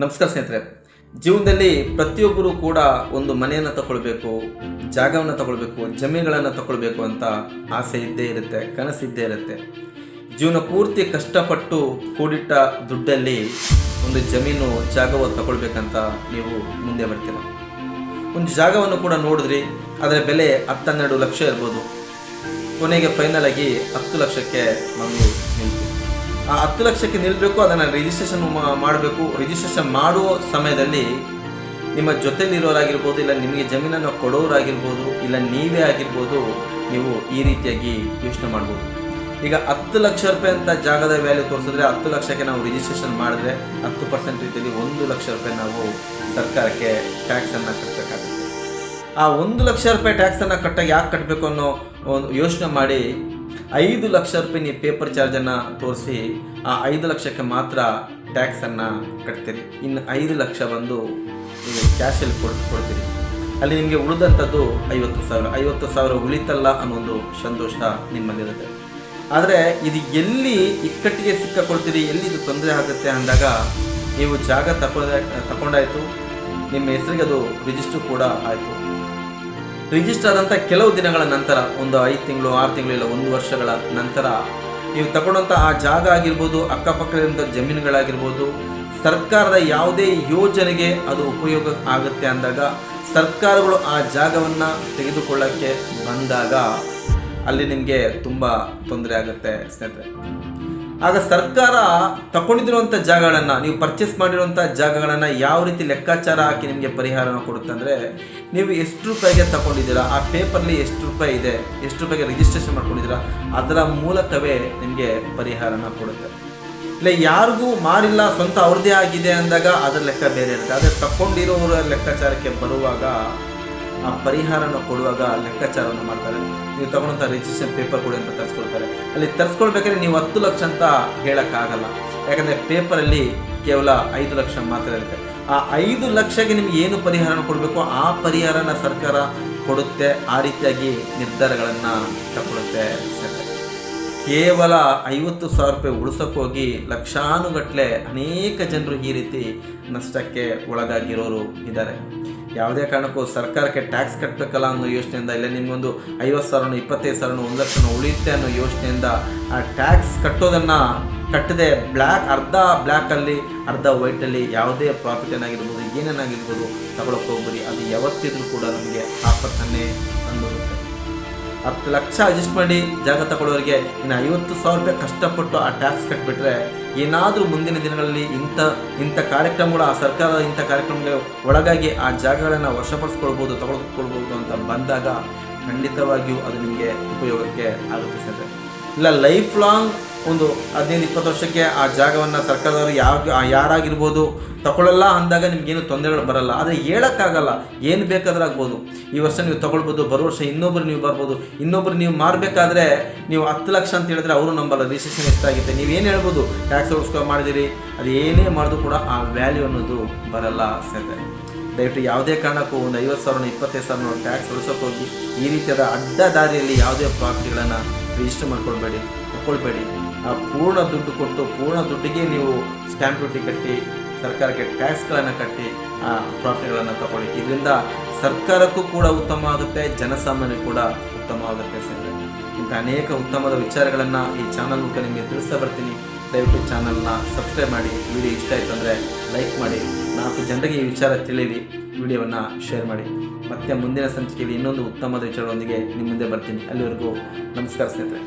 ನಮಸ್ಕಾರ ಸ್ನೇಹಿತರೆ. ಜೀವನದಲ್ಲಿ ಪ್ರತಿಯೊಬ್ಬರು ಕೂಡ ಒಂದು ಮನೆಯನ್ನು ತಗೊಳ್ಬೇಕು ಜಾಗವನ್ನು ತಗೊಳ್ಬೇಕು ಜಮೀನುಗಳನ್ನು ತಗೊಳ್ಬೇಕು ಅಂತ ಆಸೆ ಇದ್ದೇ ಇರುತ್ತೆ, ಕನಸಿದ್ದೇ ಇರುತ್ತೆ. ಜೀವನ ಪೂರ್ತಿ ಕಷ್ಟಪಟ್ಟು ಕೂಡಿಟ್ಟ ದುಡ್ಡಲ್ಲಿ ಒಂದು ಜಮೀನು, ಜಾಗವನ್ನು ತಗೊಳ್ಬೇಕಂತ ನೀವು ಮುಂದೆ ಬರ್ತೀರ. ಒಂದು ಜಾಗವನ್ನು ಕೂಡ ನೋಡಿದ್ರಿ, ಅದರ ಬೆಲೆ ಹತ್ತನ್ನೆರಡು ಲಕ್ಷ ಇರ್ಬೋದು. ಕೊನೆಗೆ ಫೈನಲ್ ಆಗಿ ಹತ್ತು ಲಕ್ಷಕ್ಕೆ ಬಂದು ನಿಲ್ತು ಆ ಹತ್ತು ಲಕ್ಷಕ್ಕೆ ನಿಲ್ಲಬೇಕು ಅದನ್ನು ರಿಜಿಸ್ಟ್ರೇಷನ್ ಮಾಡಬೇಕು. ರಿಜಿಸ್ಟ್ರೇಷನ್ ಮಾಡುವ ಸಮಯದಲ್ಲಿ ನಿಮ್ಮ ಜೊತೆಲಿರೋರಾಗಿರ್ಬೋದು, ಇಲ್ಲ ನಿಮಗೆ ಜಮೀನನ್ನು ಕೊಡೋರಾಗಿರ್ಬೋದು, ಇಲ್ಲ ನೀವೇ ಆಗಿರ್ಬೋದು, ನೀವು ಈ ರೀತಿಯಾಗಿ ಯೋಚನೆ ಮಾಡ್ಬೋದು. ಈಗ ಹತ್ತು ಲಕ್ಷ ರೂಪಾಯಿ ಅಂತ ಜಾಗದ ವ್ಯಾಲ್ಯೂ ತೋರಿಸಿದ್ರೆ ಹತ್ತು ಲಕ್ಷಕ್ಕೆ ನಾವು ರಿಜಿಸ್ಟ್ರೇಷನ್ ಮಾಡಿದ್ರೆ ಹತ್ತು ಪರ್ಸೆಂಟ್ ರೀತಿಯಲ್ಲಿ ಒಂದು ಲಕ್ಷ ರೂಪಾಯಿ ನಾವು ಸರ್ಕಾರಕ್ಕೆ ಟ್ಯಾಕ್ಸನ್ನು ಕಟ್ಟಬೇಕಾಗುತ್ತೆ ಆ ಒಂದು ಲಕ್ಷ ರೂಪಾಯಿ ಟ್ಯಾಕ್ಸನ್ನು ಕಟ್ಟಾಗ ಯಾಕೆ ಕಟ್ಟಬೇಕು ಅನ್ನೋ ಒಂದು ಯೋಚನೆ ಮಾಡಿ ಐದು ಲಕ್ಷ ರೂಪಾಯಿ ನೀವು ಪೇಪರ್ ಚಾರ್ಜನ್ನು ತೋರಿಸಿ, ಆ ಐದು ಲಕ್ಷಕ್ಕೆ ಮಾತ್ರ ಟ್ಯಾಕ್ಸನ್ನು ಕಟ್ತೀರಿ. ಇನ್ನು ಐದು ಲಕ್ಷ ಬಂದು ನೀವು ಕ್ಯಾಶಲ್ಲಿ ಕೊಡ್ ಕೊಡ್ತೀರಿ. ಅಲ್ಲಿ ನಿಮಗೆ ಉಳಿದಂಥದ್ದು ಐವತ್ತು ಸಾವಿರ. ಐವತ್ತು ಸಾವಿರ ಉಳಿತಲ್ಲ ಅನ್ನೋ ಒಂದು ಸಂತೋಷ ನಿಮ್ಮಲ್ಲಿರುತ್ತೆ. ಆದರೆ ಇದು ಎಲ್ಲಿ ಇಕ್ಕಟ್ಟಿಗೆ ಸಿಕ್ಕಾಕೊಳ್ತೀರಿ, ಎಲ್ಲಿ ಇದು ತೊಂದರೆ ಆಗುತ್ತೆ ಅಂದಾಗ ನೀವು ಜಾಗ ತಕೊಂಡ ತಕೊಂಡಾಯಿತು. ನಿಮ್ಮ ಹೆಸರಿಗೆ ಅದು ರಿಜಿಸ್ಟರ್ ಕೂಡ ಆಯಿತು. ರಿಜಿಸ್ಟರ್ ಆದಂಥ ಕೆಲವು ದಿನಗಳ ನಂತರ, ಒಂದು ಐದು ತಿಂಗಳು, ಆರು ತಿಂಗಳು ಇಲ್ಲ, ಒಂದು ವರ್ಷಗಳ ನಂತರ ನೀವು ತಗೊಂಡಂಥ ಆ ಜಾಗ ಆಗಿರ್ಬೋದು ಅಕ್ಕಪಕ್ಕದ ಜಮೀನುಗಳಾಗಿರ್ಬೋದು, ಸರ್ಕಾರದ ಯಾವುದೇ ಯೋಜನೆಗೆ ಅದು ಉಪಯೋಗ ಆಗುತ್ತೆ ಅಂದಾಗ, ಸರ್ಕಾರಗಳು ಆ ಜಾಗವನ್ನು ತೆಗೆದುಕೊಳ್ಳೋಕ್ಕೆ ಬಂದಾಗ ಅಲ್ಲಿ ನಿಮಗೆ ತುಂಬ ತೊಂದರೆ ಆಗುತ್ತೆ ಸ್ನೇಹಿತರೆ. ಆಗ ಸರ್ಕಾರ ತಗೊಂಡಿರುವಂಥ ಜಾಗಗಳನ್ನು, ನೀವು ಪರ್ಚೇಸ್ ಮಾಡಿರುವಂಥ ಜಾಗಗಳನ್ನು ಯಾವ ರೀತಿ ಲೆಕ್ಕಾಚಾರ ಹಾಕಿ ನಿಮಗೆ ಪರಿಹಾರನ ಕೊಡುತ್ತೆ ಅಂದರೆ, ನೀವು ಎಷ್ಟು ರೂಪಾಯಿಗೆ ತಗೊಂಡಿದ್ದೀರಾ ಆ ಪೇಪರ್ಲಿ ಎಷ್ಟು ರೂಪಾಯಿ ಇದೆ, ಎಷ್ಟು ರೂಪಾಯಿಗೆ ರಿಜಿಸ್ಟ್ರೇಷನ್ ಮಾಡ್ಕೊಂಡಿದ್ದೀರಾ, ಅದರ ಮೂಲಕವೇ ನಿಮಗೆ ಪರಿಹಾರನ ಕೊಡುತ್ತೆ. ಇಲ್ಲ, ಯಾರಿಗೂ ಮಾರಿಲ್ಲ, ಸ್ವಂತ ಅವ್ರದ್ದೇ ಆಗಿದೆ ಅಂದಾಗ ಅದರ ಲೆಕ್ಕ ಬೇರೆ ಇರುತ್ತೆ. ಆದರೆ ತಗೊಂಡಿರೋರ ಲೆಕ್ಕಾಚಾರಕ್ಕೆ ಬರುವಾಗ ಪರಿಹಾರನ ಕೊಡುವಾಗ ಲೆಕ್ಕಾಚಾರವನ್ನು ಮಾಡ್ತಾರೆ. ನೀವು ತಗೊಂಡಂಥ ರಿಜಿಸ್ಟ್ರೇಷನ್ ಪೇಪರ್ ಕೊಡಿ ಅಂತ ತರಿಸ್ಕೊಳ್ತಾರೆ. ಅಲ್ಲಿ ತರಿಸ್ಕೊಳ್ಬೇಕಾದ್ರೆ ನೀವು ಹತ್ತು ಲಕ್ಷ ಅಂತ ಹೇಳೋಕ್ಕಾಗಲ್ಲ. ಯಾಕಂದರೆ ಪೇಪರಲ್ಲಿ ಕೇವಲ ಐದು ಲಕ್ಷ ಮಾತ್ರ ಇರುತ್ತೆ. ಆ ಐದು ಲಕ್ಷಕ್ಕೆ ನಿಮ್ಗೆ ಏನು ಪರಿಹಾರನ ಕೊಡಬೇಕು? ಆ ಪರಿಹಾರನ ಸರ್ಕಾರ ಕೊಡುತ್ತೆ, ಆ ರೀತಿಯಾಗಿ ನಿರ್ಧಾರಗಳನ್ನು ತಗೊಳುತ್ತೆ ಕೇವಲ ಐವತ್ತು ಸಾವಿರ ರೂಪಾಯಿ ಉಳಿಸೋಕ್ಕೋಗಿ ಲಕ್ಷಾನುಗಟ್ಟಲೆ ಅನೇಕ ಜನರು ಈ ರೀತಿ ನಷ್ಟಕ್ಕೆ ಒಳಗಾಗಿರೋರು ಇದ್ದಾರೆ. ಯಾವುದೇ ಕಾರಣಕ್ಕೂ ಸರ್ಕಾರಕ್ಕೆ ಟ್ಯಾಕ್ಸ್ ಕಟ್ಟಬೇಕಲ್ಲ ಅನ್ನೋ ಯೋಚನೆಯಿಂದ ಇಲ್ಲ, ನಿಮಗೊಂದು ಐವತ್ತು ಸಾವಿರನೋ, ಇಪ್ಪತ್ತೈದು ಸಾವಿರನೋ, ಒಂದು ಲಕ್ಷನೋ ಉಳಿಯುತ್ತೆ ಅನ್ನೋ ಯೋಚನೆಯಿಂದ, ಆ ಟ್ಯಾಕ್ಸ್ ಕಟ್ಟೋದನ್ನು ಕಟ್ಟದೆ ಬ್ಲ್ಯಾಕ್ ಅರ್ಧ ಬ್ಲ್ಯಾಕಲ್ಲಿ ಅರ್ಧ ವೈಟಲ್ಲಿ ಯಾವುದೇ ಪ್ರಾಫಿಟ್ ಏನಾಗಿರ್ಬೋದು, ಏನೇನಾಗಿರ್ಬೋದು ತಗೊಳಕ್ಕೆ ಹೋಗ್ಬೋದು ಅದು ಯಾವತ್ತಿದ್ರು ಕೂಡ ನಮಗೆ ಆಪತ್ತನ್ನೇ ತಂದೊಡುತ್ತೆ ಹತ್ತು ಲಕ್ಷ ಅಡ್ಜಸ್ಟ್ ಮಾಡಿ ಜಾಗ ತಗೊಳ್ಳೋರಿಗೆ ಇನ್ನು ಐವತ್ತು ಸಾವಿರ ರೂಪಾಯಿ ಕಷ್ಟಪಟ್ಟು ಆ ಟ್ಯಾಕ್ಸ್ ಕಟ್ಬಿಟ್ರೆ ಏನಾದರೂ ಮುಂದಿನ ದಿನಗಳಲ್ಲಿ ಇಂಥ ಇಂಥ ಕಾರ್ಯಕ್ರಮಗಳು, ಆ ಸರ್ಕಾರದ ಇಂಥ ಕಾರ್ಯಕ್ರಮಗಳ ಒಳಗಾಗಿ ಆ ಜಾಗಗಳನ್ನು ವಶಪಡಿಸ್ಕೊಳ್ಬೋದು, ತಗೊಳ್ಕೊಳ್ಬೋದು ಅಂತ ಬಂದಾಗ ಖಂಡಿತವಾಗಿಯೂ ಅದು ನಿಮಗೆ ಉಪಯೋಗಕ್ಕೆ ಆಗುತ್ತೆ ಸರ್ ಇಲ್ಲ ಲೈಫ್ ಲಾಂಗ್ ಒಂದು ಹದಿನೈದು, ಇಪ್ಪತ್ತು ವರ್ಷಕ್ಕೆ ಆ ಜಾಗವನ್ನು ಸರ್ಕಾರದವರು ಯಾವ ಯಾರಾಗಿರ್ಬೋದು ತಗೊಳ್ಳಲ್ಲ ಅಂದಾಗ ನಿಮಗೇನು ತೊಂದರೆಗಳು ಬರಲ್ಲ. ಆದರೆ ಹೇಳೋಕ್ಕಾಗಲ್ಲ. ಏನು ಬೇಕಾದರೂ ಆಗ್ಬೋದು ಈ ವರ್ಷ ನೀವು ತಗೊಳ್ಬೋದು ಬರೋ ವರ್ಷ ಇನ್ನೊಬ್ರು ನೀವು ಬರ್ಬೋದು. ಇನ್ನೊಬ್ರು ನೀವು ಮಾರಬೇಕಾದ್ರೆ ನೀವು ಹತ್ತು ಲಕ್ಷ ಅಂತ ಹೇಳಿದ್ರೆ ಅವರು ನಂಬಲ್ಲ. ರಿಜಿಸ್ಟ್ರೇಷನ್ ಎಷ್ಟಾಗುತ್ತೆ ನೀವೇನು ಹೇಳ್ಬೋದು? ಟ್ಯಾಕ್ಸ್ ಉಳಿಸ್ಕೊಂಡು ಮಾಡಿದಿರಿ ಅದು ಏನೇ ಮಾಡಿದ್ರು ಕೂಡ ಆ ವ್ಯಾಲ್ಯೂ ಅನ್ನೋದು ಬರಲ್ಲ ಸರಿ ದಯವಿಟ್ಟು ಯಾವುದೇ ಕಾರಣಕ್ಕೂ ಒಂದು ಐವತ್ತು ಸಾವಿರ ಇಪ್ಪತ್ತೈದು ಸಾವಿರ ಟ್ಯಾಕ್ಸ್ ಉಳಿಸೋಕೆ ಹೋಗಿ ಈ ರೀತಿಯಾದ ಅಡ್ಡ ದಾರಿಯಲ್ಲಿ ಯಾವುದೇ ಪ್ರಾಪರ್ಟಿಗಳನ್ನು ರಿಜಿಸ್ಟರ್ ಮಾಡ್ಕೊಳ್ಬೇಡಿ. ಆ ಪೂರ್ಣ ದುಡ್ಡು ಕೊಟ್ಟು ಪೂರ್ಣ ದುಡ್ಡಿಗೆ ನೀವು ಸ್ಟ್ಯಾಂಪ್ ಡ್ಯೂಟಿ ಕಟ್ಟಿ, ಸರ್ಕಾರಕ್ಕೆ ಟ್ಯಾಕ್ಸ್ಗಳನ್ನು ಕಟ್ಟಿ ಪ್ರಾಫಿಟ್ಗಳನ್ನು ತಗೊಳ್ಳಿ. ಇದರಿಂದ ಸರ್ಕಾರಕ್ಕೂ ಕೂಡ ಉತ್ತಮ ಆಗುತ್ತೆ ಜನಸಾಮಾನ್ಯ ಕೂಡ ಉತ್ತಮ ಆಗುತ್ತೆ ಸ್ನೇಹಿತರೆ ಇಂಥ ಅನೇಕ ಉತ್ತಮದ ವಿಚಾರಗಳನ್ನು ಈ ಚಾನಲ್ ಮೂಲಕ ನಿಮಗೆ ತಿಳಿಸ್ತಾ ಬರ್ತೀನಿ. ದಯವಿಟ್ಟು ಚಾನಲ್ನ ಸಬ್ಸ್ಕ್ರೈಬ್ ಮಾಡಿ. ವಿಡಿಯೋ ಇಷ್ಟ ಆಯಿತು ಅಂದರೆ ಲೈಕ್ ಮಾಡಿ. ನಾಲ್ಕು ಜನರಿಗೆ ಈ ವಿಚಾರ ತಿಳಿಯಲಿ. ವಿಡಿಯೋವನ್ನು ಶೇರ್ ಮಾಡಿ. ಮತ್ತೆ ಮುಂದಿನ ಸಂಚಿಕೆಯಲ್ಲಿ ಇನ್ನೊಂದು ಉತ್ತಮದ ವಿಚಾರದೊಂದಿಗೆ ನಿಮ್ಮ ಮುಂದೆ ಬರ್ತೀನಿ. ಅಲ್ಲಿವರೆಗೂ ನಮಸ್ಕಾರ ಸ್ನೇಹಿತರೆ.